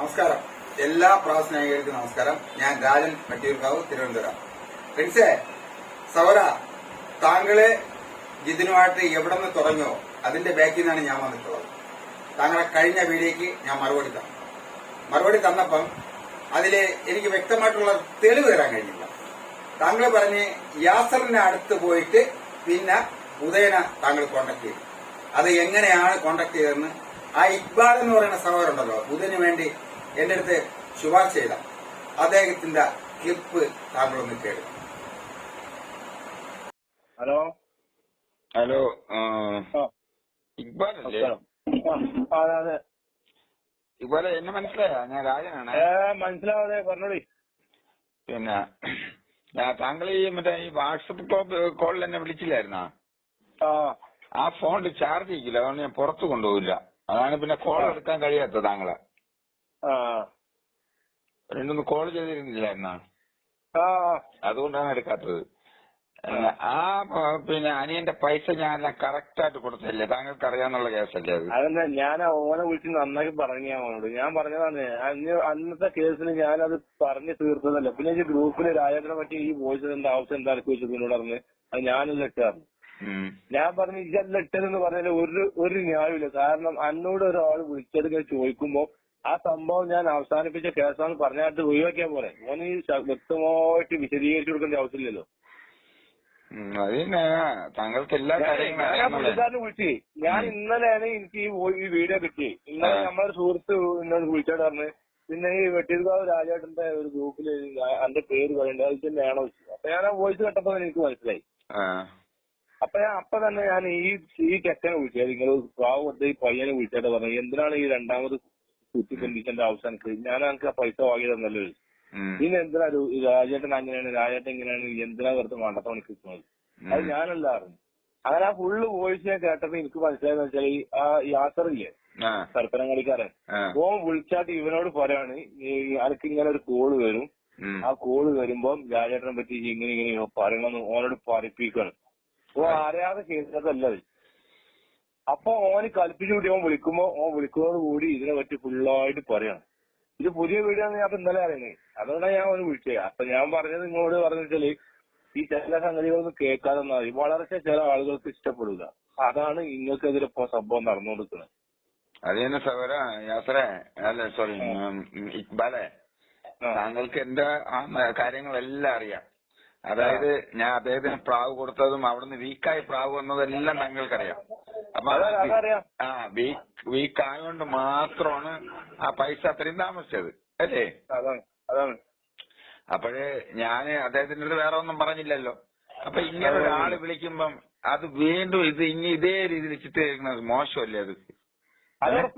നമസ്കാരം. എല്ലാ പ്രാസ്നേഹികർക്കും നമസ്കാരം. ഞാൻ രാജൻ വട്ടിയൂർക്കാവ് തിരുവനന്തപുരം. ഫ്രണ്ട്സേ സൗര താങ്കളെ ജിതിനുമായിട്ട് എവിടെ നിന്ന് തുടങ്ങിയോ? അതിന്റെ ബാക്കിൽ നിന്നാണ് ഞാൻ വന്നിട്ടുള്ളത്. താങ്കളെ കഴിഞ്ഞ വീഡിയോക്ക് ഞാൻ മറുപടി തന്നു. മറുപടി തന്നപ്പം അതിൽ എനിക്ക് വ്യക്തമായിട്ടുള്ള തെളിവ് തരാൻ കഴിഞ്ഞില്ല. താങ്കൾ പറഞ്ഞ് യാസറിന്റെ അടുത്ത് പോയിട്ട് പിന്നെ ഉദയന താങ്കൾ കോണ്ടാക്ട് ചെയ്തു. അത് എങ്ങനെയാണ് കോണ്ടാക്ട് ചെയ്തതെന്ന്? ആ ഇക്ബാൽ എന്ന് പറയുന്ന സഹോദരനുണ്ടല്ലോ ഉദയന് വേണ്ടി എന്റെ അടുത്ത് ശുപാർശ ചെയ്ത അദ്ദേഹത്തിന്റെ ക്ലിപ്പ് താങ്കളൊന്ന് കേൾക്കും ഹലോ? ഹലോ ഇക്ബാൽ അല്ലേ? അതെ അതെ. ഇക്ബാലെ എന്നെ മനസ്സിലായ? ഞാൻ രാജനാണ്. മനസ്സിലാവാതെ പറഞ്ഞോളി. പിന്നെ ഞാൻ താങ്കൾ ഈ മറ്റേ ഈ വാട്സപ്പ് കോളിൽ എന്നെ വിളിച്ചില്ലായിരുന്നാ? ആ. ആ ഫോണിൽ ചാർജ് ചെയ്യില്ല അതുകൊണ്ട് ഞാൻ പുറത്തു കൊണ്ടുപോകില്ല. അതാണ് പിന്നെ കോൾ എടുക്കാൻ കഴിയാത്ത താങ്കളെ. ആ. രണ്ടൊന്ന് കോൾ ചെയ്തിരുന്നില്ലായിരുന്നാ ആ. അതുകൊണ്ടാണ് എടുക്കാത്തത് ആ. പിന്നെ അനിയന്റെ പൈസ ഞാൻ കറക്റ്റ് ആയിട്ട് കൊടുത്തില്ലേ? താങ്കൾക്ക് അറിയാന്നുള്ള കേസല്ലേ അത്? അതെന്താ ഞാൻ ഓനെ വിളിച്ച് നന്നായി പറഞ്ഞു അവനോട്. ഞാൻ പറഞ്ഞതാണ് അന്ന് അന്നത്തെ കേസിൽ ഞാനത് പറഞ്ഞു തീർത്തതല്ല. പിന്നെ ഈ ഗ്രൂപ്പിൽ രാജേന്ദ്രനെ പറ്റി ഈ വോയിസ് എന്താ ആവശ്യം എന്താ എനിക്ക് വെച്ചത് എന്നോട് പറഞ്ഞ് അത് ഞാനല്ല ഇട്ടായിരുന്നു ഞാൻ പറഞ്ഞു ഇതല്ല ഇട്ടതെന്ന് പറഞ്ഞാൽ ഒരു ഒരു ന്യായമില്ല കാരണം അന്നോട് ഒരാൾ വിളിച്ചത് ചോദിക്കുമ്പോ ആ സംഭവം ഞാൻ അവസാനിപ്പിച്ച കേസാന്ന് പറഞ്ഞാട്ട് ഒഴിവാക്കിയാ പോലെ ഓന് ഈ ശ- വ്യക്തമായിട്ട് വിശദീകരിച്ചു കൊടുക്കേണ്ട ആവശ്യമില്ലല്ലോ. താങ്കൾക്ക് എല്ലാ പുള്ളിക്കാരനെ വിളിച്ച്. ഞാൻ ഇന്നലെയാണ് എനിക്ക് ഈ വീഡിയോ കിട്ടി ഇന്നലെ. നമ്മളെ സുഹൃത്ത് എന്നോട് വിളിച്ചോട് പറഞ്ഞ് പിന്നെ ഈ വെട്ടിയൂർക്കാവ് രാജേട്ടന്റെ ഒരു ഗ്രൂപ്പിൽ എന്റെ പേര് പറയണ്ട അത് തന്നെയാണോ? അപ്പൊ ഞാൻ ആ വോയിസ് കേട്ടപ്പോ എനിക്ക് മനസ്സിലായി. അപ്പൊ ഞാൻ അപ്പൊ തന്നെ ഞാൻ ഈ ഈ ചെക്കനെ വിളിച്ചത് നിങ്ങൾ പ്രാവ് കൊടുത്ത ഈ പയ്യനെ വിളിച്ചിട്ട് പറഞ്ഞു എന്തിനാണ് ഈ രണ്ടാമത് കുത്തി ബന്ധിക്കേണ്ട എനിക്ക് ഞാൻ എനിക്ക് ആ പൈസ വാങ്ങി തന്നല്ലോ. ഇനി പിന്നെ എന്തിനാ രാജേട്ടൻ അങ്ങനെയാണ്? രാജേട്ടൻ ഇങ്ങനെയാണ്? എന്തിനാ വെറുതെ മണ്ടത്തോണി കിട്ടുന്നത്? അത് ഞാനല്ല അറിഞ്ഞു അങ്ങനെ ആ ഫുള്ള് വോയിസ് ഞാൻ കേട്ടപ്പോ എനിക്ക് മനസ്സിലായെന്ന് വെച്ചാൽ ഈ ആ യാത്ര ഇല്ലേ സർപ്പനങ്ങളിക്കാരൻ ആ. ഓൻ വിളിച്ചാട്ട് ഇവനോട് പറയാണ് അനക്ക് ഇങ്ങനെ ഒരു കോൾ വരും. ആ കോൾ വരുമ്പോ രാജേട്ടനെ പറ്റി ഇങ്ങനെ ഇങ്ങനെ പറയണമെന്ന് ഓനോട് പറയിപ്പിക്കണം ഓ അറിയാതെ അത്. അപ്പൊ ഓന് കൽപ്പിച്ചു കൂട്ടി ഓൻ വിളിക്കുമ്പോ ഓൻ വിളിക്കുന്നതോട് കൂടി ഇതിനെ പറ്റി ഫുള്ളായിട്ട് പറയണം. ഇത് പുതിയ വീടാന്ന് ഞാൻ ഇന്നലെ അറിയുന്നത് അതുകൊണ്ടാണ് ഞാൻ ഓന് വിളിച്ചത് അപ്പൊ ഞാൻ പറഞ്ഞത് നിങ്ങളോട് പറഞ്ഞു വെച്ചാൽ ഈ ചില സംഗതികളൊന്നും കേൾക്കാതെ മതി വളരെ ചില ആളുകൾക്ക് ഇഷ്ടപ്പെടില്ല അതാണ് ഇങ്ങൾക്കെതിരെ ഇപ്പൊ സംഭവം നടന്നുകൊടുക്കുന്നത് അത് തന്നെ സഹോദര യാസറെ അല്ല സോറി ഇക്ബാലെ. താങ്കൾക്ക് എന്റെ ആ കാര്യങ്ങളെല്ലാം അറിയാം. അതായത് ഞാൻ അദ്ദേഹത്തിന് പ്രാവ് കൊടുത്തതും അവിടുന്ന് വീക്കായി പ്രാവ് വന്നതെല്ലാം താങ്കൾക്കറിയാം. അപ്പൊ. ആ വീക്ക് വീക്ക് ആയതുകൊണ്ട് മാത്രമാണ് ആ പൈസ അത്രയും താമസിച്ചത്. അല്ലേ? അപ്പോഴേ ഞാൻ അദ്ദേഹത്തിന്റെ അടുത്ത് വേറെ ഒന്നും പറഞ്ഞില്ലല്ലോ. അപ്പൊ ഇങ്ങനെ ഒരാൾ വിളിക്കുമ്പം അത് വീണ്ടും ഇത് ഇനി ഇതേ രീതിയിൽ ചിത്രീകരിക്കുന്നത് മോശമല്ലേ അത്? അതാണ്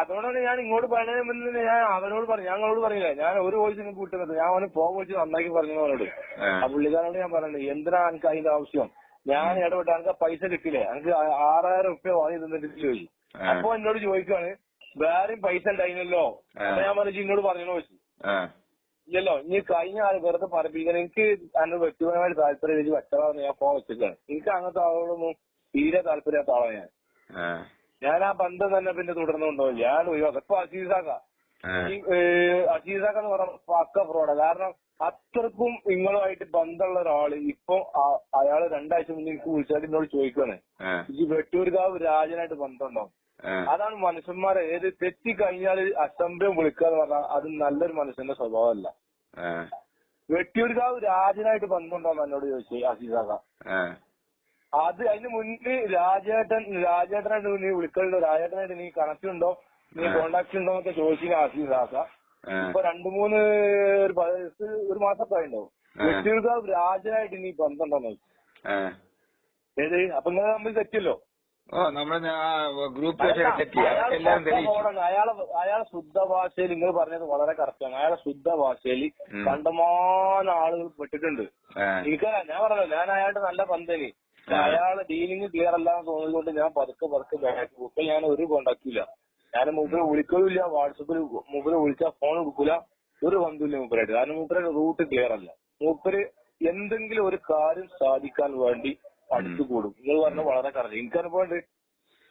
അതുകൊണ്ടാണ് ഞാൻ ഇങ്ങോട്ട് പറയുന്നതിന് മുന്നേ ഞാൻ അവനോട് പറഞ്ഞു ഞങ്ങളോട് പറഞ്ഞില്ല ഞാൻ ഒരു വോയിസ് കൂട്ടുന്നത് ഞാൻ അവന് ഫോൺ വിളിച്ച് നന്നാക്കി പറഞ്ഞു അവനോട്. ആ. പുള്ളിക്കാരനോട് ഞാൻ പറഞ്ഞത് എന്തിനാ എനിക്ക് അതിന്റെ ആവശ്യം? ഞാൻ ഇടപെട്ട് അനക്ക് ആ പൈസ കിട്ടില്ല അനക്ക് ആറായിരം റുപ്യ വാങ്ങി തന്നിട്ട് ചോദിച്ചു. അപ്പൊ എന്നോട് ചോദിക്കാണ് വേറെയും പൈസ ഉണ്ടായിരുന്നല്ലോ അപ്പൊ ഞാൻ പറഞ്ഞു ഇന്നോട് പറഞ്ഞോ ചോദിച്ചു. ഇല്ലല്ലോ ഇനി കഴിഞ്ഞ ആൾ വെറുതെ പറപ്പിക്കാൻ എനിക്ക് അതിന് വ്യക്തിപരമായിട്ട് താല്പര്യം എനിക്ക് വെച്ചതാന്ന് ഞാൻ ഫോൺ വെച്ചിട്ടാണ്. എനിക്ക് അങ്ങനത്തെ ആളുകളൊന്നും തീരെ താല്പര്യമില്ലാത്ത ആളാണ് ഞാൻ. ഞാൻ ആ ബന്ധം തന്നെ പിന്നെ തുടർന്നുണ്ടോ ഞാൻ ഒഴിവാക്കാം. ഇപ്പൊ അസീസാക്ക. അസീസാക്കാന്ന് ഈ അസീസാക്ക എന്ന് പറഞ്ഞ പക്ക ഫ്രോഡാ കാരണം അത്രക്കും നിങ്ങളുമായിട്ട് ബന്ധമുള്ള ഒരാൾ. ഇപ്പൊ അയാൾ അയാൾ രണ്ടാഴ്ച മുന്നേ എനിക്ക് വിളിച്ചാൽ എന്നോട് ചോദിക്കുകയാണ് ഈ വെട്ടൂർക്കാവ് രാജനായിട്ട് ബന്ധമുണ്ടോ? അതാണ് മനുഷ്യന്മാരെ ഏത് തെറ്റി കഴിഞ്ഞാൽ അസംഭവം വിളിക്കുക എന്ന് പറഞ്ഞാൽ അത് നല്ലൊരു മനുഷ്യന്റെ സ്വഭാവമല്ല. വെട്ടിയൂർക്കാവ് രാജനായിട്ട് ബന്ധമുണ്ടോ എന്ന് എന്നോട് ചോദിച്ചു അസീസാക്ക. ആ. അത് അതിന് മുന്നേ രാജേട്ടൻ രാജേട്ടനായിട്ട് നീ വിളിക്കലുണ്ടോ? രാജേട്ടനായിട്ട് നീ കണക്ട് ഉണ്ടോ? നീ. കോണ്ടാക്ട് ഉണ്ടോ എന്നൊക്കെ ചോദിച്ചു ആസീസാക്ക ഇപ്പൊ രണ്ടു മൂന്ന് ഒരു പതിനഞ്ച് ഒരു മാസം ആ. വെട്ടിയൂർക്കാവ് രാജനായിട്ട് ഇനി ബന്ധം ചോദിച്ചു ഏത്? അപ്പൊ നിങ്ങൾ തമ്മിൽ തെറ്റല്ലോ ഓ നമ്മൾ ഗ്രൂപ്പ് അയാളെ അയാളെ ശുദ്ധ ഭാഷയിൽ നിങ്ങൾ പറഞ്ഞത് വളരെ കറക്റ്റാണ് അയാളെ ശുദ്ധ ഭാഷയിൽ കണ്ടമാന ആളുകൾ പെട്ടിട്ടുണ്ട്. എനിക്ക് എനിക്കറിയാം ഞാൻ പറഞ്ഞു ഞാൻ അയാളുടെ നല്ല ആ. അയാളെ ഡീലിംഗ് ക്ലിയർ അല്ലാന്ന് തോന്നിയതുകൊണ്ട് ഞാൻ പതുക്കെ പതുക്കെ ബാക്ക് ഇപ്പൊ ഞാൻ ഒരു കോണ്ടാക്ട് ഇല്ല. ഞാൻ മൂപ്പരെ വിളിക്കലില്ല വാട്സപ്പിൽ മൂപ്പരെ വിളിച്ചാൽ ഫോൺ എടുക്കൂല. ഒരു ബന്ധമില്ല മൂപ്പരായിട്ട്. കാരണം മൂപ്പരുടെ റൂട്ട് ക്ലിയർ അല്ല. മൂപ്പര് എന്തെങ്കിലും ഒരു കാര്യം സാധിക്കാൻ വേണ്ടി അടുത്തു കൂടും. നിങ്ങൾ പറഞ്ഞ വളരെ കറക്റ്റ് എനിക്കനുഭവമുണ്ട്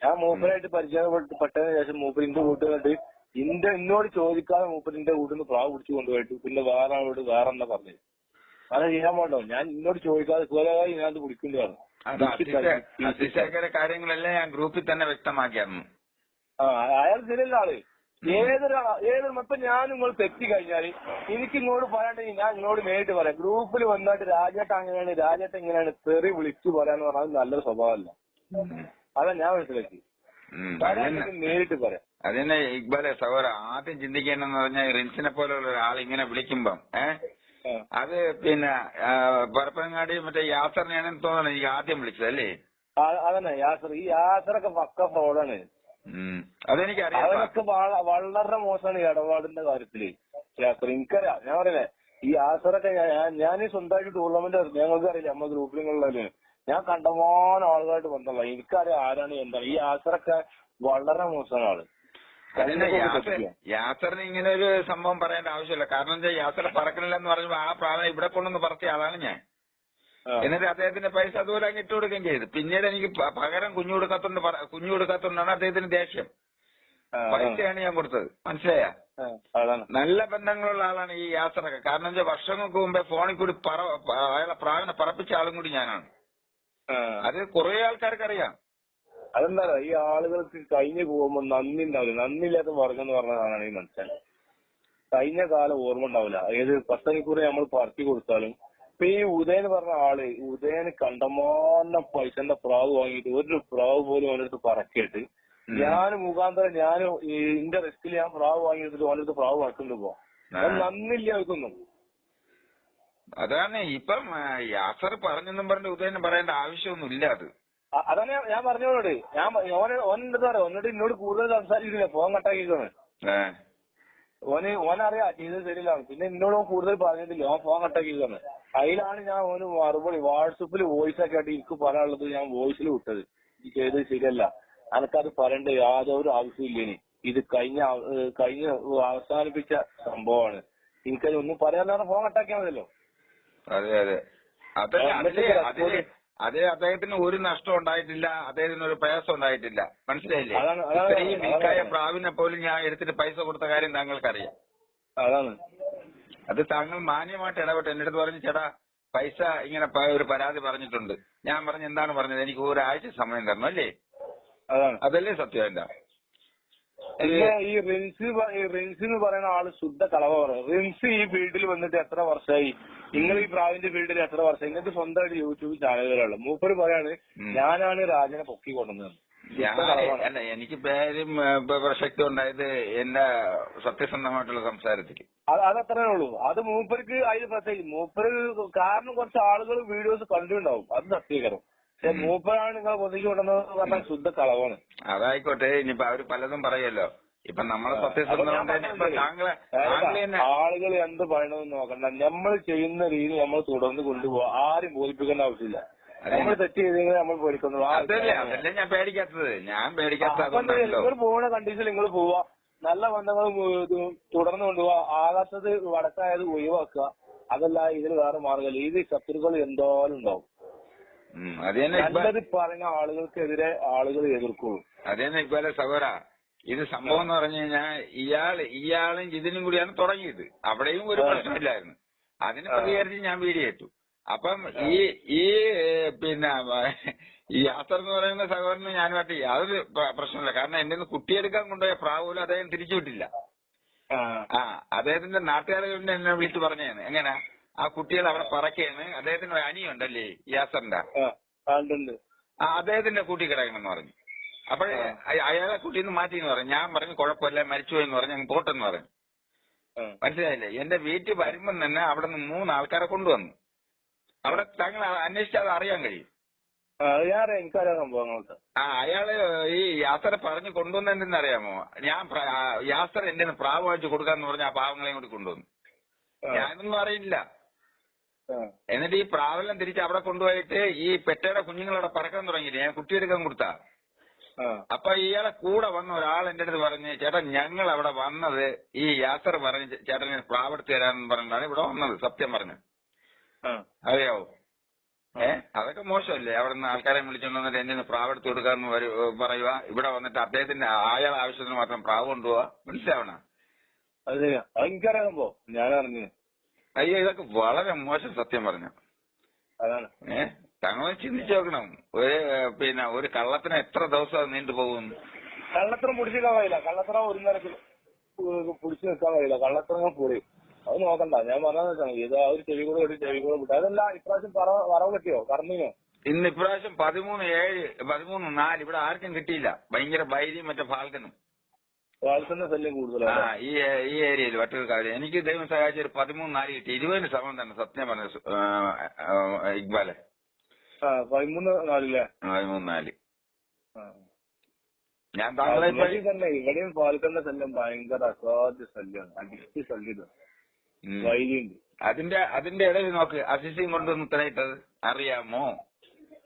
ഞാൻ മൂപ്പരായിട്ട് പരിചയപ്പെട്ടതിന് ശേഷം മൂപ്പര് എന്റെ കൂട്ടുകാരുണ്ട് ഇന്റെ എന്നോട് ചോദിക്കാതെ മൂപ്പര് എന്റെ വീട്ടിൽ നിന്ന് പ്രാവ് പിടിച്ചു കൊണ്ടുപോയിട്ട് പിന്നെ വേറെ ആളോട് വേറെ എന്താ പറഞ്ഞത്? അത് ചെയ്യാൻ വേണ്ടോ? ഞാൻ എന്നോട് ചോദിക്കാതെ സുഖമായി ഞാൻ അതിശയ അതിശയകര കാര്യങ്ങളെല്ലാം ഞാൻ ഗ്രൂപ്പിൽ തന്നെ വ്യക്തമാക്കിയായിരുന്നു. അയാൾ ശരിയല്ല ആൾ ഏതൊരാളാ ഏതൊരു ഇപ്പൊ ഞാൻ നിങ്ങൾ തെറ്റി കഴിഞ്ഞാൽ എനിക്ക് ഇങ്ങോട്ട് പറയാണ്ടെങ്കിൽ ഞാൻ ഇങ്ങോട്ട് നേരിട്ട് പറയാം. ഗ്രൂപ്പിൽ വന്നിട്ട് രാജേട്ട അങ്ങനെയാണ് രാജേട്ട ഇങ്ങനെയാണ് തെറി വിളിച്ചു പറയാന്ന് പറഞ്ഞാൽ നല്ലൊരു സ്വഭാവമല്ല. അതാ ഞാൻ മനസ്സിലാക്കി. അതന്നെ നേരിട്ട് പറയാം. അതിനെ ഇക്ബാലെ സഹോദര ആദ്യം ചിന്തിക്കേണ്ടെന്ന് പറഞ്ഞാൽ റിൻസിനെ പോലെയുള്ള ഒരാൾ ഇങ്ങനെ വിളിക്കുമ്പം ഏഹ് അത് പിന്നെ പരപ്പനങ്ങാടി മറ്റേ യാസറിനെയാണെന്ന് തോന്നണം എനിക്ക് ആദ്യം വിളിച്ചത് അല്ലേ? അതന്നെ യാസർ. ഈ യാസറൊക്കെ പക്ക ഫ്രോഡാണ് ഉം. അതെനിക്കറിയാം അവനൊക്കെ വള- വളരെ മോശാണ് ഈ ഇടപാടിന്റെ കാര്യത്തിൽ. എനിക്കറിയാം. ഞാൻ പറയുന്നേ ഈ ആസറൊക്കെ ഞാൻ- ഈ സ്വന്തമായിട്ട് ടൂർണമെന്റ് ഞങ്ങൾക്ക് അറിയില്ല നമ്മ ഗ്രൂപ്പിലുള്ളതിന് ഞാൻ കണ്ടമാനം ആളുകളായിട്ട് ബന്ധമുള്ള എനിക്കറിയാം ആരാണ് എന്താണ്. ഈ ആസറൊക്കെ വളരെ മോശമാണ് ആൾ. അതിന് യാസർ യാസറിന് ഇങ്ങനെ ഒരു സംഭവം പറയേണ്ട ആവശ്യമില്ല. കാരണം എന്താ യാസർ പറക്കണില്ലെന്ന് പറഞ്ഞപ്പോ ആ പ്രാണം ഇവിടെ കൊണ്ടുവന്ന് പറത്തിയ ആളാണ് ഞാൻ. എന്നിട്ട് അദ്ദേഹത്തിന്റെ പൈസ അതുപോലെ അങ്ങ് ഇട്ട് കൊടുക്കുകയും ചെയ്തു. പിന്നീട് എനിക്ക് പകരം കുഞ്ഞു കൊടുക്കാത്തോണ്ട് കുഞ്ഞു കൊടുക്കാത്തോണ്ടാണ് അദ്ദേഹത്തിന് ദേഷ്യം. പൈസയാണ് ഞാൻ കൊടുത്തത്. മനസ്സിലായ? നല്ല ബന്ധങ്ങളുള്ള ആളാണ് ഈ യാത്രയ്ക്ക് കാരണം വെച്ചാൽ വർഷങ്ങൾക്ക് മുമ്പേ ഫോണിൽ കൂടി പറ അയാളെ പ്രാവിനെ പറപ്പിച്ച ആളും കൂടി ഞാനാണ്. അത് കുറെ ആൾക്കാർക്ക് അറിയാം? അതെന്താ ഈ ആളുകൾക്ക് കഴിഞ്ഞു പോകുമ്പോ നന്ദി ഉണ്ടാവില്ല. നന്ദി ഇല്ലാത്ത വർഗം എന്ന് പറഞ്ഞതാണ് ഈ മനുഷ്യൻ. കഴിഞ്ഞ കാലം ഓർമ്മ ഉണ്ടാവില്ല. ഏത് പത്തനിക്കൂറി നമ്മൾ പറത്തി കൊടുത്താലും ഇപ്പൊ ഈ ഉദയൻ പറഞ്ഞ ആൾ ഉദയന് കണ്ടമാനം പൈസന്റെ പ്രാവ് വാങ്ങിയിട്ട് ഒരു പ്രാവ് പോലും അവനടുത്ത് പറക്കിയിട്ട് ഞാൻ മുഖാന്തരം ഞാൻ ഇന്റെ റിസ്കിൽ ഞാൻ പ്രാവ് വാങ്ങിയിട്ട് അവനടുത്ത് പ്രാവ് പറക്കുന്നു പോ. അത് നന്നില്ല അവർക്കൊന്നും. അതാണ് ഇപ്പം യാസർ പറഞ്ഞെന്നും പറഞ്ഞ് ഉദയൻ പറയേണ്ട ആവശ്യമൊന്നും ഇല്ല അത് അതാണ് ഞാൻ- പറഞ്ഞോട്. ഞാൻ ഓനെ ഓനെന്താ പറയാ ഓനോട് എന്നോട് കൂടുതൽ സംസാരിക്കുന്നില്ല ഫോൺ കട്ടാക്കിക്കാണ്. ഓന് ഓനറിയാ ചെയ്തത് ശരിയിലാണ് പിന്നെ എന്നോട് കൂടുതൽ പറഞ്ഞിട്ടില്ല. ഓൻ ഫോൺ കട്ടാക്കിക്കാണ് അതിലാണ് ഞാൻ ഓന് മറുപടി വാട്സപ്പിൽ വോയിസ് ഒക്കെ ആയിട്ട് എനിക്ക് പറയാനുള്ളത് ഞാൻ വോയിസിൽ വിട്ടത്. ഈ ചെയ്തത് ശരിയല്ല. അനക്കത് പറയേണ്ട യാതൊരു ആവശ്യമില്ല ഇനി ഇത് കഴിഞ്ഞ ഏഹ് കഴിഞ്ഞ അവസാനിപ്പിച്ച സംഭവമാണ്. എനിക്കത് ഒന്നും പറയാനുള്ള ഫോൺ അറ്റാക്കിയാ മതിയല്ലോ. അതെ അതെ. അതല്ല ആ, അതിൽ അതിൽ അതേ അദ്ദേഹത്തിന് ഒരു നഷ്ടം ഉണ്ടായിട്ടില്ല. അദ്ദേഹത്തിന് ഒരു പ്രയാസം ഉണ്ടായിട്ടില്ല. മനസ്സിലായില്ലേ? ഇത്രയും വീക്കായ പ്രാവിനെ പോലും ഞാൻ എടുത്തിട്ട് പൈസ കൊടുത്ത കാര്യം താങ്കൾക്കറിയാം. അതാണ്. അത് താങ്കൾ മാന്യമായിട്ട് ഇടപെട്ട് എന്റെ അടുത്ത് പറഞ്ഞു ചേട്ടാ പൈസ ഇങ്ങനെ പ- ഒരു പരാതി പറഞ്ഞിട്ടുണ്ട്. ഞാൻ പറഞ്ഞു എന്താണ് പറഞ്ഞത്? എനിക്ക് ഒരാഴ്ച സമയം തരണം അല്ലേ? അതാണ്. അതല്ലേ സത്യം പിന്നെ ഈ റിൻസ് ഈ റിൻസ് എന്ന് പറയുന്ന ആൾ ശുദ്ധ കളവ പറയും. റിൻസ് ഈ ഫീൽഡിൽ വന്നിട്ട് എത്ര വർഷമായി നിങ്ങൾ ഈ പ്രാവിന്റെ ഫീൽഡിൽ എത്ര വർഷമായി നിങ്ങൾക്ക് സ്വന്തമായിട്ട് യൂട്യൂബ് ചാനലുകളുള്ളൂ മൂപ്പര് പറയാണ് ഞാനാണ് രാജനെ പൊക്കി കൊണ്ടുവന്നത്. അല്ല എനിക്ക് പേരും ഏ, പ- പ്രസക്തി ഉണ്ടായത് എന്റെ സത്യസന്ധമായിട്ടുള്ള സംസാരത്തിൽ അതത്രേ ഉള്ളൂ. അത് മൂപ്പർക്ക് അതിന് പ്രത്യേകിച്ച് മൂപ്പര് കാരണം കുറച്ച് ആളുകൾ വീഡിയോസ് കണ്ടിട്ടുണ്ടാവും. അത് സത്യകരം. പക്ഷെ. മൂപ്പരാണ് നിങ്ങൾ പൊതുക്കി വിടുന്നത് പറഞ്ഞാൽ ശുദ്ധ കളവാണ് അതായിക്കോട്ടെ ഇനിയിപ്പോ അവർ പലതും പറയല്ലോ ഇപ്പൊ നമ്മളെ സത്യസന്ധത ആളുകൾ എന്ത് പറയണമെന്ന് നോക്കണ്ട. നമ്മൾ ചെയ്യുന്ന രീതി നമ്മൾ തുടർന്ന് കൊണ്ടുപോവാ. ആരും ബോധിപ്പിക്കേണ്ട ആവശ്യമില്ല. നമ്മൾ തെറ്റ് ചെയ്ത് നമ്മൾ പേടിക്കുന്നു. അതല്ലേ അതല്ലേ ഞാൻ പേടിക്കാത്തത്. ഞാൻ പേടിക്കാത്ത നിങ്ങൾ പോകുന്ന കണ്ടീഷനിൽ നിങ്ങൾ പോവാ. നല്ല ബന്ധങ്ങൾ തുടർന്നു കൊണ്ടുപോവാ. ആകാത്തത് വടക്കായത് ഒഴിവാക്കുക. അതല്ല ഇതിന് വേറെ മാർഗമില്ല ഇത് ശത്രുക്കൾ എന്തായാലും ഉണ്ടാവും. നല്ലത് പറയുന്ന ആളുകൾക്കെതിരെ ആളുകൾ എതിർക്കുള്ളൂ. അതേന്ന് ഇപ്പോലെ ഇക്ബാലെ സഹോദര. ഇത് സംഭവം എന്ന് പറഞ്ഞു കഴിഞ്ഞാൽ ഇയാൾ ഇയാളും ഇതിനും കൂടിയാണ് തുടങ്ങിയത്. അവിടെയും ഒരു പ്രശ്നമില്ലായിരുന്നു. അതിന്. പ്രതികരിച്ച് ഞാൻ വീടിയേറ്റു അപ്പം ഈ ഈ പിന്നെ ഈ യാത്ര എന്ന് പറയുന്ന സഹോദരന് ഞാനുമായിട്ട് യാതൊരു പ്ര- പ്രശ്നമില്ല കാരണം എന്റെ നിന്ന് കുട്ടിയെടുക്കാൻ കൊണ്ടുപോയ പ്രാവ് പോലും അദ്ദേഹം തിരിച്ചു വിട്ടില്ല. ആ. അദ്ദേഹത്തിന്റെ നാട്ടുകാരെ എന്നെ വിളിച്ചു പറഞ്ഞാണ് എങ്ങനെ? ആ കുട്ടികൾ അവിടെ പറക്കാണ്. അദ്ദേഹത്തിന് ഒരു അനിയുണ്ടല്ലേ യാസറിന്റെ ആ അദ്ദേഹത്തിന്റെ കൂട്ടി കിടക്കണമെന്ന് പറഞ്ഞു. അപ്പോഴേ അയാളെ അയാളെ കുട്ടിന്ന് മാറ്റി എന്ന് പറഞ്ഞു. ഞാൻ പറഞ്ഞു കുഴപ്പമില്ല മരിച്ചുപോയി എന്ന് പറഞ്ഞു. അങ്ങ് പോട്ടെന്ന് പറഞ്ഞു. മനസ്സിലായില്ലേ? എന്റെ വീട്ടിൽ വരുമ്പം തന്നെ അവിടെ നിന്ന് മൂന്ന് ആൾക്കാരെ കൊണ്ടുവന്നു. അവിടെ താങ്കൾ അന്വേഷിച്ചാൽ അത് അറിയാൻ കഴിയും. ഞാൻ എനിക്കറിയാം സംഭവങ്ങളൊക്കെ ആ അയാൾ ഈ യാത്ര പറഞ്ഞു കൊണ്ടുവന്നെന്ന് അറിയാമോ ഞാൻ യാത്ര എന്റെ പ്രാവ് വാങ്ങിച്ചു കൊടുക്കാന്ന് പറഞ്ഞ ആ പാവങ്ങളെയും കൂടി കൊണ്ടുവന്നു. ഞാനൊന്നും അറിയില്ല. എന്നിട്ട് ഈ പ്രാവെല്ലാം തിരിച്ച് അവിടെ കൊണ്ടുപോയിട്ട് ഈ പെട്ടയുടെ കുഞ്ഞുങ്ങളവിടെ പറക്കാൻ തുടങ്ങിയില്ലേ ഞാൻ കുട്ടിയെടുക്കാൻ കൊടുത്ത. അപ്പൊ ഇയാളെ കൂടെ വന്ന ഒരാൾ എന്റെ അടുത്ത് പറഞ്ഞ് ചേട്ടൻ ഞങ്ങൾ അവിടെ വന്നത് ഈ യാത്ര പറഞ്ഞ് ചേട്ടൻ പ്രാവെടുത്ത് തരാന്ന് പറഞ്ഞിട്ടാണ് ഇവിടെ വന്നത് സത്യം പറഞ്ഞു. അറിയാവോ? ഏ? അതൊക്കെ മോശമല്ലേ? അവിടെ നിന്ന് ആൾക്കാരെ വിളിച്ചോണ്ട് വന്നിട്ട് എന്നെ ഒന്ന് പ്രാവ് എടുത്ത് കൊടുക്കാന്ന് എന്ന് പറയുക ഇവിടെ വന്നിട്ട് അദ്ദേഹത്തിന്റെ അയാൾ ആവശ്യത്തിന് മാത്രം പ്രാവ് കൊണ്ടുപോവാ. മനസ്സിലാവണ? അത്. ഞാൻ അറിഞ്ഞു അയ്യോ ഇതൊക്കെ വളരെ മോശം സത്യം പറഞ്ഞു. അതാണ്. ഏ? താങ്കൾ ചിന്തിച്ചു നോക്കണം. ഒരു പിന്നെ ഒരു കള്ളത്തിന് എത്ര ദിവസം നീണ്ടു പോകും? കള്ളത്തരം പിടിച്ചു നിൽക്കാൻ കഴിയില്ല. കള്ളത്തരം ഒരു നിലയ്ക്ക് പിടിച്ചു നിൽക്കാൻ കഴിയില്ല. കള്ളത്തരം പൊളി അത് നോക്കണ്ട. ഞാൻ പറഞ്ഞതെന്ന് വെച്ചാൽ ഇത് ആ ഒരു ചെവി കൂടെ ഒരു ചെവി കൂടെ വിട്ടു അതല്ല ഇപ്രാവശ്യം പറ വറവ് കിട്ടിയോ കറന്നിനോ ഇന്ന് ഇപ്രാവശ്യം പതിമൂന്ന് ഏഴ് പതിമൂന്ന് നാല് ഇവിടെ ആർക്കും കിട്ടിയില്ല. ഭയങ്കര ബൈരിയും മറ്റേ ഫാൽക്കനും. ഫാൽക്കന്റെ ശല്യം ആ കൂടുതലാണ് ഈ ഈ ഏരിയയിൽ വട്ടൂർക്കാവിൽ എനിക്ക് ദൈവം സഹായിച്ച ഒരു പതിമൂന്ന് നാല് കിട്ടി. ഇരുപതിന് സമയം തന്നെ സത്യം പറഞ്ഞ ഇക്ബാലെ. ആ പതിമൂന്ന് നാലില്ലേ? പതിമൂന്ന് നാല്. ആ. ഞാൻ താങ്കളെ ഇപ്പൊ- ഇവിടെയും തന്നെ ഇവിടെയും ഫാൽക്കന്റെ ശല്യം ഭയങ്കര അസാധ്യ ശല്യമാണ് അടിച്ച് ശല്യം. വൈദ്യുണ്ട് അതിന്റെ അതിന്റെ ഇടയിൽ നോക്ക്. അസിസിയും കൊണ്ടൊന്ന് തലയിട്ടത് അറിയാമോ?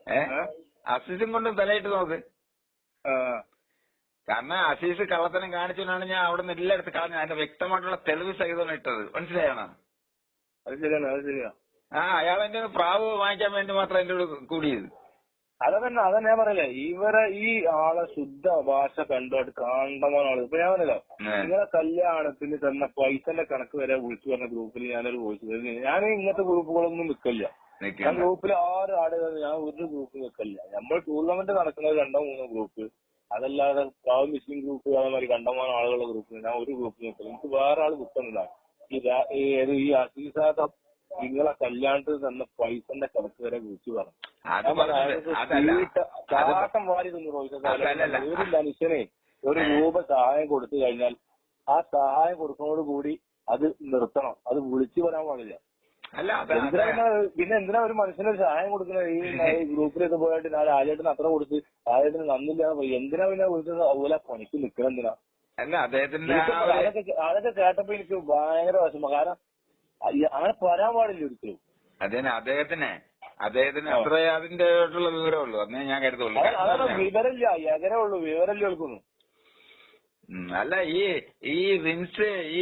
ഏ? അസിസും കൊണ്ട് തലയിട്ട് നോക്ക്. കാരണം അസീസ് കള്ളത്തനം കാണിച്ചുകൊണ്ടാണ് ഞാൻ അവിടെ നിന്ന് എല്ലായിടത്ത് കളഞ്ഞത്. അതിന്റെ വ്യക്തമായിട്ടുള്ള തെളിവ് സഹിതമാണ് ഇട്ടത്. മനസ്സിലായണോ ആ അയാൾ എന്റെ പ്രാവ് വാങ്ങിക്കാൻ വേണ്ടി മാത്രം എന്റെ കൂടെ കൂടിയത്. അതന്നെ അതാ ഞാൻ പറയല്ലേ ഇവരെ ഈ ആളെ ശുദ്ധ ഭാഷ കണ്ടോട്ട് കാണ്ടமான ആൾ ഇപ്പൊ ഞാൻ പറഞ്ഞല്ലോ. നിങ്ങളെ കല്യാണത്തിന് തന്ന പൈസന്റെ കണക്ക് വരെ വിളിച്ചു പറഞ്ഞ ഗ്രൂപ്പിൽ ഞാനൊരു വോയിസ് ഞാൻ ഇങ്ങനത്തെ ഗ്രൂപ്പുകളൊന്നും നിൽക്കില്ല ഞാൻ ഗ്രൂപ്പിൽ ആറ് ആളുകൾ ഞാൻ ഒരു ഗ്രൂപ്പ് നിക്കല്ല നമ്മൾ ടൂർണമെന്റ് നടക്കുന്നത് രണ്ടോ മൂന്നോ ഗ്രൂപ്പ് അതല്ലാതെ പ്രാവ് മിസ്സിംഗ് ഗ്രൂപ്പ് അതേമാതിരി കണ്ടമാനം ആളുകളുടെ ഗ്രൂപ്പ് ഞാൻ ഒരു ഗ്രൂപ്പിൽ നിൽക്കില്ല എനിക്ക് വേറെ ആൾ നിൽക്കുന്നില്ല ഈ ഈ നിങ്ങളെ കല്യാണത്തിന് തന്ന പൈസന്റെ കണക്ക് വരെ വിളിച്ചു പറഞ്ഞു. വാരി തിന്നു ഒരു മനുഷ്യനെ ഒരു രൂപ സഹായം കൊടുത്തു കഴിഞ്ഞാൽ ആ സഹായം കൊടുക്കുന്നതോട് കൂടി അത് നിർത്തണം. അത് വിളിച്ചു പറയാൻ പാടില്ല. അല്ല പിന്നെ- എന്തിനാ ഒരു മനുഷ്യന് ഒരു സഹായം കൊടുക്കുന്നത്? ഈ ഗ്രൂപ്പിലൊക്കെ പോയിട്ട് ഞാൻ രാജേട്ടന് അത്ര കൊടുത്ത് രാജേട്ടന് നന്നില്ല എന്തിനാ പിന്നെ വിളിച്ചത്? അതുപോലെ പണിക്ക് നിക്കണം എന്തിനാ? അല്ല അദ്ദേഹത്തിന്റെ അതൊക്കെ കേട്ടപ്പോ എനിക്ക് ഭയങ്കര വിഷമം. കാരണം അങ്ങനെ പറയാൻ പാടില്ല ഒരിക്കലും. അതിന് അദ്ദേഹത്തിന്. അദ്ദേഹത്തിന് അത്രേ അതിന്റേതായിട്ടുള്ള വിവരമുള്ളൂ. അന്നേ ഞാൻ കരുതുള്ളൂ. വിവരമില്ല. എങ്ങനെ ഉള്ളൂ? വിവരമില്ല കേൾക്കുന്നു അല്ല ഈ ഈ വിൻസ് ഈ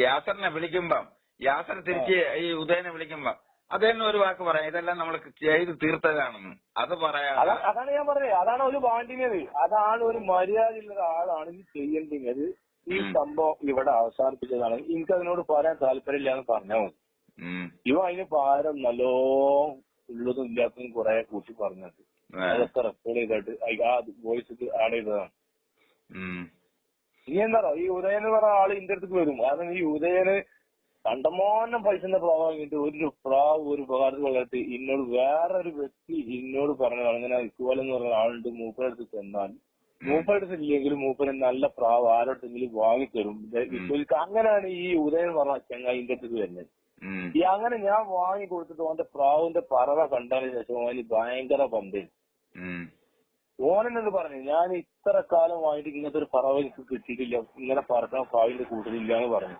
യാസറിനെ വിളിക്കുമ്പം യാസർ തിരിച്ച് ഈ ഉദയനെ വിളിക്കുമ്പം അദ്ദേഹം ഒരു വാക്ക് പറയാം ഇതെല്ലാം നമ്മൾ ചെയ്ത് തീർത്തതാണെന്ന്. അത് പറയാം അതാണ് ഞാൻ പറഞ്ഞത്. അതാണ് ഒരു പാണ്ഡിന്യത് അതാണ് ഒരു മര്യാദയുള്ള ഒരാളാണ് ഇത് ചെയ്യേണ്ടത് ഈ സംഭവം ഇവിടെ അവസാനിപ്പിച്ചതാണ്. എനിക്ക് അതിനോട് പറയാൻ താല്പര്യമില്ല എന്ന് പറഞ്ഞു. ഇവ അതിന് പാരം നല്ലോ ഉള്ളതും ഇല്ലാത്തതും കുറെ കൂട്ടി പറഞ്ഞത്. അതൊക്കെ റെക്കോർഡ് ചെയ്തിട്ട് ആ വോയിസ് ആഡ് ചെയ്തതാണ്. ഇനി എന്താ ഈ ഉദയൻ എന്ന് പറഞ്ഞ ആൾ ഇന്റെ അടുത്തേക്ക് വരും. കാരണം ഈ ഉദയന് കണ്ടമാനം പൈസന്റെ പ്രാവ് വാങ്ങിയിട്ട് ഒരു പ്രാവ് ഒരു ഉപകാരത്തിൽ വളർത്തി ഇന്നോട് വേറൊരു വ്യക്തി ഇന്നോട് പറഞ്ഞതാണ്. ഇങ്ങനെ ഇക്കുവൽ എന്ന് പറഞ്ഞ ആളുണ്ട് മൂപ്പരടുത്ത് ചെന്നാൽ മൂപ്പരടുത്ത് ഇല്ലെങ്കിലും മൂപ്പര് നല്ല പ്രാവ് ആരോട്ടെങ്കിലും വാങ്ങിത്തരും. അങ്ങനെയാണ് ഈ ഉദയൻ പറഞ്ഞ ചെങ്ങായി അടുത്തേക്ക് വരുന്നത്. ഈ അങ്ങനെ ഞാൻ വാങ്ങി കൊടുത്തിട്ട് ഓന്റെ പ്രാവിന്റെ പറവ കണ്ടതിന് ശേഷം ഓന് ഭയങ്കര പന്തി. ഓനെന്നത് പറഞ്ഞു ഞാൻ ഇത്ര കാലം വാങ്ങിയിട്ട് ഇങ്ങനത്തെ ഒരു പറവ എനിക്ക് കിട്ടിയിട്ടില്ല. ഇങ്ങനെ പറക്കാൻ പ്രാവിന്റെ കൂട്ടലില്ല എന്ന് പറഞ്ഞു.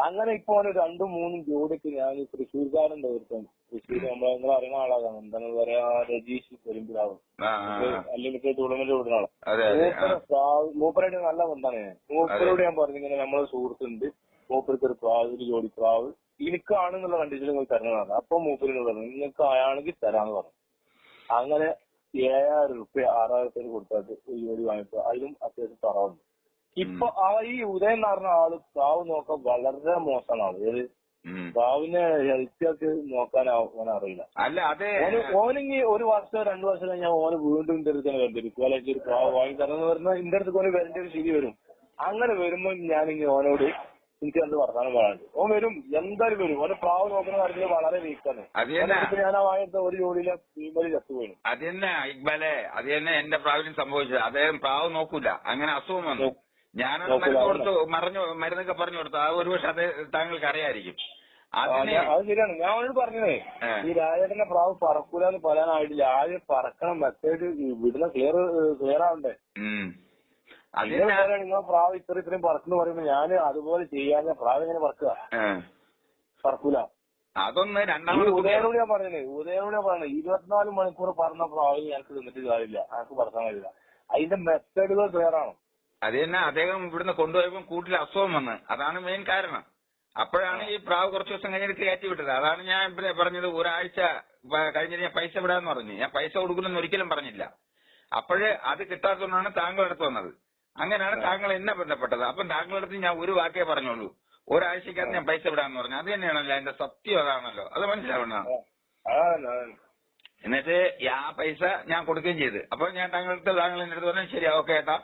അങ്ങനെ ഇപ്പൊ ഓന് രണ്ടും മൂന്നും ജോലിക്ക് ഞാൻ ഈ തൃശ്ശൂർക്കാരൻ ഒരുത്തൻ തൃശ്ശൂർ നമ്മളെ നിങ്ങൾ അറിയുന്ന ആളാണ്. എന്താണ് പറയാ രജീഷ് പെരുമ്പിലാവ്. അല്ലെങ്കിൽ ടൂർണമെന്റ് വിടുന്ന ആളാ. അതെ അതെ ആ. മൂപ്പര പ്രാവ് മൂപ്പരായിട്ട് നല്ല ബന്ധാണ് ഞാൻ. മൂപ്പരോട് ഞാൻ പറഞ്ഞു ഇങ്ങനെ നമ്മളെ സുഹൃത്തുണ്ട്. മൂപ്പർക്ക് ഒരു പ്രാവ് ഒരു ജോഡി പ്രാവ്. എനിക്കാണെന്നുള്ള കണ്ടീഷനിൽ നിങ്ങൾ തരണതാണ് അപ്പൊ മൂപ്പരിനോട് പറഞ്ഞു നിങ്ങൾക്ക് ആയാണെങ്കിൽ തരാന്ന് പറഞ്ഞു. അങ്ങനെ ഏഴായിരം റുപ്യ ആറായിരം റുപ്യ കൊടുത്തിട്ട് ഒരു ജോഡി വാങ്ങിപ്പോ അതിലും അത്യാവശ്യം തറവുണ്ട്. ഇപ്പൊ ആ ഈ ഉദയൻ എന്ന് പറഞ്ഞ ആൾ പ്രാവ് നോക്കാൻ വളരെ മോശമാണ്. ആൾ ഏത് പ്രാവിനെ ഹെൽത്തി ആക്കി നോക്കാൻ അവനെ അറിയില്ല. അല്ല അതെ. ഓന് ഓനെങ്കി ഒരു വർഷം രണ്ടു വർഷം കഴിഞ്ഞാൽ ഓന് വീണ്ടും ഇന്റെ അടുത്ത് തന്നെ വരേണ്ടി വരും. കോളേജിൽ ഒരു പ്രാവ് വാങ്ങി തരണം പറഞ്ഞാൽ ഇന്റെ അടുത്ത് ഓന് വരേണ്ട ഒരു ശരി വരും. അങ്ങനെ വരുമ്പോ ഞാനിങ്ങി ഓനോട് എനിക്ക് എന്ത് വർത്താനം പറയാനുണ്ട്. ഓൻ വരും എന്തായാലും വരും. ഓന് പ്രാവ് നോക്കുന്ന കാര്യത്തിൽ വളരെ വീക്കാണ് ഞാൻ ആ വാങ്ങിച്ച ഒരു ജോലിയിലെ ഭീമലി ചത്തുപോയി അത് തന്നെ ഇക്ബാലെ അത് തന്നെ എന്റെ പ്രാവിനും സംഭവിച്ചത്. അദ്ദേഹം പ്രാവ് നോക്കൂല. അങ്ങനെ അസുഖം വന്നു. ഞാനത് മരുന്ന് കൊടുത്തു മറിഞ്ഞു മരുന്നൊക്കെ പറഞ്ഞു കൊടുത്തു. അത് ഒരുപക്ഷെ അത് താങ്കൾക്ക് അറിയായിരിക്കും. അത് ശരിയാണ്. ഞാൻ അവനോട് പറഞ്ഞതേ ഈ രാജേട്ടന്റെ പ്രാവ് പറക്കൂല എന്ന് പറയാനായിട്ടില്ല. ആദ്യം പറക്കണം മെത്തേഡ് വിടുന്ന ക്ലിയർ ക്ലിയർ ആവണ്ടേ? നിങ്ങൾ പ്രാവ് ഇത്ര ഇത്രയും പറക്കുന്നു പറയുമ്പോ ഞാൻ അതുപോലെ ചെയ്യാൻ പ്രാവ് എങ്ങനെ പറക്കുക. പറക്കൂല. അതൊന്ന് രണ്ടാമത് ഉദയനോട് ഞാൻ പറഞ്ഞേ ഉദയനോട് ഞാൻ പറഞ്ഞത് ഇരുപത്തിനാല് മണിക്കൂർ പറഞ്ഞ പ്രാവ് ഞങ്ങൾക്ക് തിന്നിട്ട് കാര്യമില്ല. ഞങ്ങൾക്ക് പറക്കാൻ കഴിയില്ല. അതിന്റെ മെത്തേഡുകൾ ക്ലിയർ ആണ് അത് തന്നെ അദ്ദേഹം ഇവിടുന്ന് കൊണ്ടുപോയപ്പോൾ കൂട്ടിൽ അസുഖം വന്ന്. അതാണ് മെയിൻ കാരണം. അപ്പോഴാണ് ഈ പ്രാവ് കുറച്ച് ദിവസം കഴിഞ്ഞിട്ട് കയറ്റി വിട്ടത്. അതാണ് ഞാൻ ഇവിടെ പറഞ്ഞത്. ഒരാഴ്ച കഴിഞ്ഞിട്ട് ഞാൻ പൈസ വിടാന്ന് പറഞ്ഞു. ഞാൻ പൈസ കൊടുക്കുന്നു ഒരിക്കലും പറഞ്ഞില്ല. അപ്പോഴേ അത് കിട്ടാത്തതുകൊണ്ടാണ് താങ്കൾ അടുത്ത് വന്നത്. അങ്ങനെയാണ് താങ്കൾ എന്നെ ബന്ധപ്പെട്ടത്. അപ്പം താങ്കളുടെ ഞാൻ ഒരു വാക്കേ പറഞ്ഞോളൂ ഒരാഴ്ചക്കകത്ത് ഞാൻ പൈസ വിടാന്ന് പറഞ്ഞു. അത് തന്നെയാണല്ലോ അതിന്റെ സത്യം അതാണല്ലോ. അത് മനസ്സിലാവണോ. എന്നിട്ട് ആ പൈസ ഞാൻ കൊടുക്കുകയും ചെയ്ത്. അപ്പൊ ഞാൻ താങ്കളുടെ താങ്കൾ എന്റെ അടുത്ത് പറഞ്ഞു ശരി ഓക്കെ ഏട്ടാ.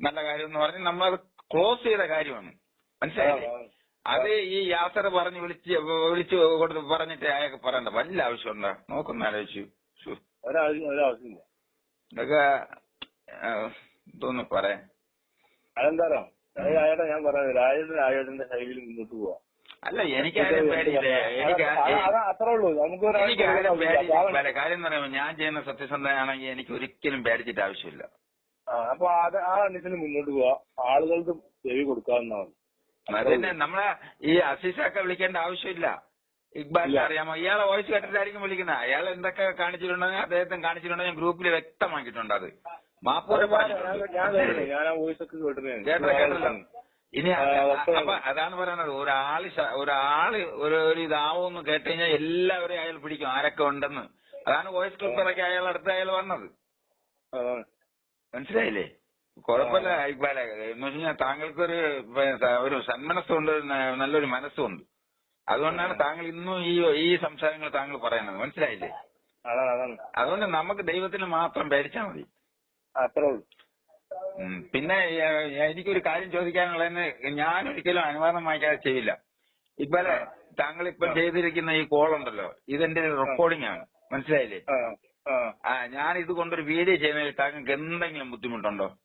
നല്ല കാര്യം എന്ന് പറഞ്ഞ് നമ്മളത് ക്ലോസ് ചെയ്ത കാര്യമാണ്. മനസ്സിലായില്ലേ? അത് ഈ യാസർ പറഞ്ഞ് വിളിച്ച് വിളിച്ച് കൊടുത്ത് പറഞ്ഞിട്ട് അയാൾക്ക് പറയണ്ട വല്ല ആവശ്യമുണ്ടോ? നോക്കുന്ന ആലോചിച്ചു. ഇതൊക്കെ തോന്നു ഇതൊന്ന് രാജേട്ടൻ ഞാൻ പറഞ്ഞത് രാജേട്ടൻ രാജേട്ടന്റെ ശൈലിയിൽ മുന്നോട്ട് പോവാ. അല്ല എനിക്ക് ആരും പേടിയില്ല. എനിക്ക് ആരും പേടിയില്ല. കാര്യം എന്ന് പറയുമ്പോൾ ഞാൻ ചെയ്യുന്ന സത്യസന്ധനാണെങ്കിൽ എനിക്ക് ഒരിക്കലും പേടിച്ചിട്ട് ആവശ്യമില്ല. അപ്പൊ അത് ആ എണ്ണത്തിന് മുന്നോട്ട് പോവാ. ആളുകൾക്ക് ചെവി കൊടുക്കാവുന്നതാണ്. അതന്നെ നമ്മളെ ഈ അസീസൊക്കെ വിളിക്കേണ്ട ആവശ്യമില്ല. ഇക്ബാലിനെ അറിയാമോ? ഇയാളെ വോയിസ് കേട്ടിട്ടായിരിക്കും വിളിക്കുന്നത്. അയാൾ എന്തൊക്കെ കാണിച്ചിട്ടുണ്ടെങ്കിൽ അദ്ദേഹത്തെ കാണിച്ചിട്ടുണ്ടെങ്കിൽ ഞാൻ ഗ്രൂപ്പിൽ വ്യക്തമാക്കിയിട്ടുണ്ട് അത്. മാപ്പൂരെ ഇനി അപ്പൊ അതാണ് പറയുന്നത്. ഒരാൾ ഒരാൾ ഒരു ഒരു ഇതാവോന്ന് കേട്ട് കഴിഞ്ഞാൽ എല്ലാവരെയും അയാൾ പിടിക്കും. ആരൊക്കെ ഉണ്ടെന്ന്. അതാണ് വോയിസ് ക്ലിപ്പ് ഇറക്കി അയാൾ അടുത്ത് അയാൾ വന്നത്. മനസ്സിലായില്ലേ? കുഴപ്പമില്ല ഇക്ബാലെ എന്ന് വെച്ചാൽ താങ്കൾക്കൊരു ഒരു ഒരു സന്മനസ്സുണ്ട് നല്ലൊരു മനസ്സുണ്ട്. അതുകൊണ്ടാണ് താങ്കൾ ഇന്നും ഈ ഈ സംസാരങ്ങൾ താങ്കൾ പറയുന്നത്. മനസ്സിലായില്ലേ? അതുകൊണ്ട് നമുക്ക് ദൈവത്തിന് മാത്രം പേടിച്ചാൽ മതി. പിന്നെ എനിക്കൊരു കാര്യം ചോദിക്കാനുള്ളതെന്ന് ഞാൻ ഒരിക്കലും അനുവാദം വാങ്ങിക്കാതെ ചെയ്യില്ല. ഇപ്പലെ താങ്കൾ ഇപ്പം ചെയ്തിരിക്കുന്ന ഈ കോൾ ഉണ്ടല്ലോ ഇതെന്റെ റെക്കോർഡിംഗ് ആണ്. മനസ്സിലായില്ലേ? ഞാൻ ഇത് കൊണ്ടൊരു വീഡിയോ ചെയ്യുന്നതിൽ താങ്കൾക്ക് എന്തെങ്കിലും ബുദ്ധിമുട്ടുണ്ടോ?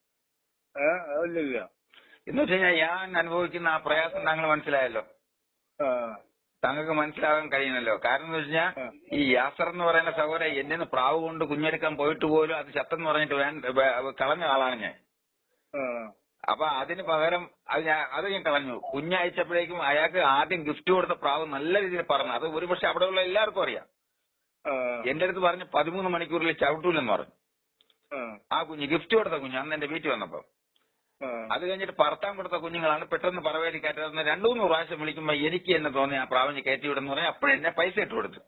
എന്ന് വെച്ച് കഴിഞ്ഞാൽ ഞാൻ അനുഭവിക്കുന്ന ആ പ്രയാസം താങ്കൾ മനസ്സിലായല്ലോ. ആ. താങ്കൾക്ക് മനസ്സിലാകാൻ കഴിയുന്നല്ലോ. കാരണം എന്ന് വെച്ചാൽ ആ. ഈ യാസർ എന്ന് പറയുന്ന സഹോദരൻ എന്നെ നിന്ന് പ്രാവ് കൊണ്ട് കുഞ്ഞെടുക്കാൻ പോയിട്ട് പോലും അത് ചത്തെന്ന് പറഞ്ഞിട്ട് വേണ്ട കളഞ്ഞ ആളാണ് ഞാൻ. ആ. അപ്പൊ അതിന് പകരം അത് ഞാൻ അത് ഞാൻ കളഞ്ഞു. കുഞ്ഞയച്ചപ്പോഴേക്കും അയാൾക്ക് ആദ്യം ഗിഫ്റ്റ് കൊടുത്ത പ്രാവ് നല്ല രീതിയിൽ പറഞ്ഞു. അത് ഒരുപക്ഷെ അവിടെയുള്ള എല്ലാവർക്കും അറിയാം. ആ എന്റെ അടുത്ത് പറഞ്ഞു പതിമൂന്ന് മണിക്കൂറിൽ ചവിട്ടൂലെന്ന് പറഞ്ഞു. ആ. കുഞ്ഞ് ഗിഫ്റ്റ് കൊടുത്ത കുഞ്ഞ് അന്ന് എന്റെ വീട്ടിൽ വന്നപ്പോ. അത് കഴിഞ്ഞിട്ട് പറത്താൻ കൊടുത്ത കുഞ്ഞുങ്ങളാണ് പെട്ടെന്ന് പറവേലി കയറ്റുന്ന രണ്ടു മൂന്ന് പ്രാവശ്യം വിളിക്കുമ്പോ എനിക്ക് എന്നെ തോന്നി ആ പ്രാവിനെ കയറ്റി വിടുന്ന പറഞ്ഞാൽ അപ്പോഴെന്നെ പൈസ ഇട്ട് കൊടുത്തു.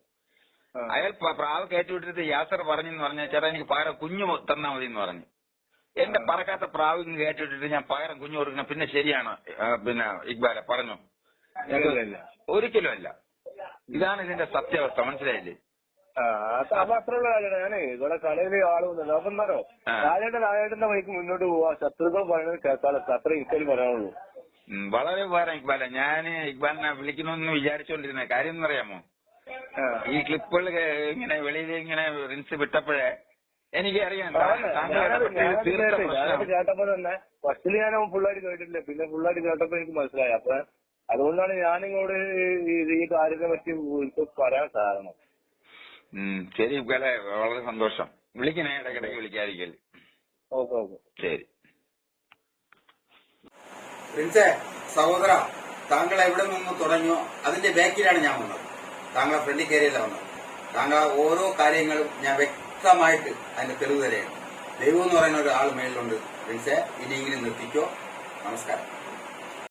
അയാൾ പ്രാവ് കയറ്റി വിട്ടിട്ട് യാത്ര പറഞ്ഞെന്ന് പറഞ്ഞാൽ ചേട്ടാ എനിക്ക് പകരം കുഞ്ഞു തന്നാ മതി എന്ന് പറഞ്ഞു. എന്റെ പറക്കാത്ത പ്രാവ് ഇങ്ങ് കയറ്റി വിട്ടിട്ട് ഞാൻ പകരം കുഞ്ഞു കൊടുക്കണം. പിന്നെ ശരിയാണ് പിന്നെ ഇക്ബാലെ പറഞ്ഞു. ഒരിക്കലും അല്ല. ഇതാണ് ഇതിന്റെ സത്യാവസ്ഥ മനസ്സിലായില്ലേ? ആ, അത് ഉള്ള കാര്യമാണ്. ഞാനേ ഇവിടെ കടയിൽ ആൾ വന്നല്ലോ അപ്പൊ ആ. രാജേട്ടൻ രാജേട്ടന്റെ വഴിക്ക് മുന്നോട്ട് പോവാ. ശത്രുക്കൾ പറയുന്നത് കേൾക്കാലോ അത്രേ എനിക്കതിൽ പറയാനുള്ളൂ. വളരെ ഉപകാരം ഇക്ബാലെ. ഞാൻ ഇക്ബാലിനെ വിളിക്കണമെന്ന് വിചാരിച്ചോണ്ടിരുന്ന. കാര്യം എന്നറിയാമോ. ഈ ക്ലിപ്പുകൾ ഇങ്ങനെ വെളിയിൽ ഇങ്ങനെ റിൻസ് വിട്ടപ്പോഴേ എനിക്ക് അറിയാം അതാണ്. താങ്കൾ ഞാനത് കേട്ടപ്പോ തന്നെ ഫസ്റ്റിൽ ഞാൻ ഫുള്ളായിട്ട് കേട്ടിട്ടില്ല. പിന്നെ ഫുള്ളായിട്ട് കേട്ടപ്പോ എനിക്ക് മനസ്സിലായി. അപ്പൊ അതുകൊണ്ടാണ് ഞാനിങ്ങോട് ഈ- കാര്യത്തെ പറ്റി പറയാൻ കാരണം. ഉം, ശരി ഇക്കാലെ വളരെ സന്തോഷം. വിളിക്കണേ ഇടയ്ക്കിടയ്ക്ക് വിളിക്കാതിരിക്കൽ. Okay okay. ശരി. പ്രിൻസേ സഹോദര താങ്കൾ എവിടെ നിന്ന് തുടങ്ങിയോ അതിന്റെ ബാക്കിലാണ് ഞാൻ വന്നത്. താങ്കളെ ഫ്രണ്ടിൽ കയറിയല്ല വന്നത്. താങ്കൾ ഓരോ കാര്യങ്ങളും ഞാൻ വ്യക്തമായിട്ട് അതിന്റെ തെളിവ് തരെയാണ് ദൈവം എന്ന് പറയുന്ന ഒരാൾ മേളിലുണ്ട്. പ്രിൻസേ ഇനിയെങ്കിലും നിർത്തിക്കോ. നമസ്കാരം.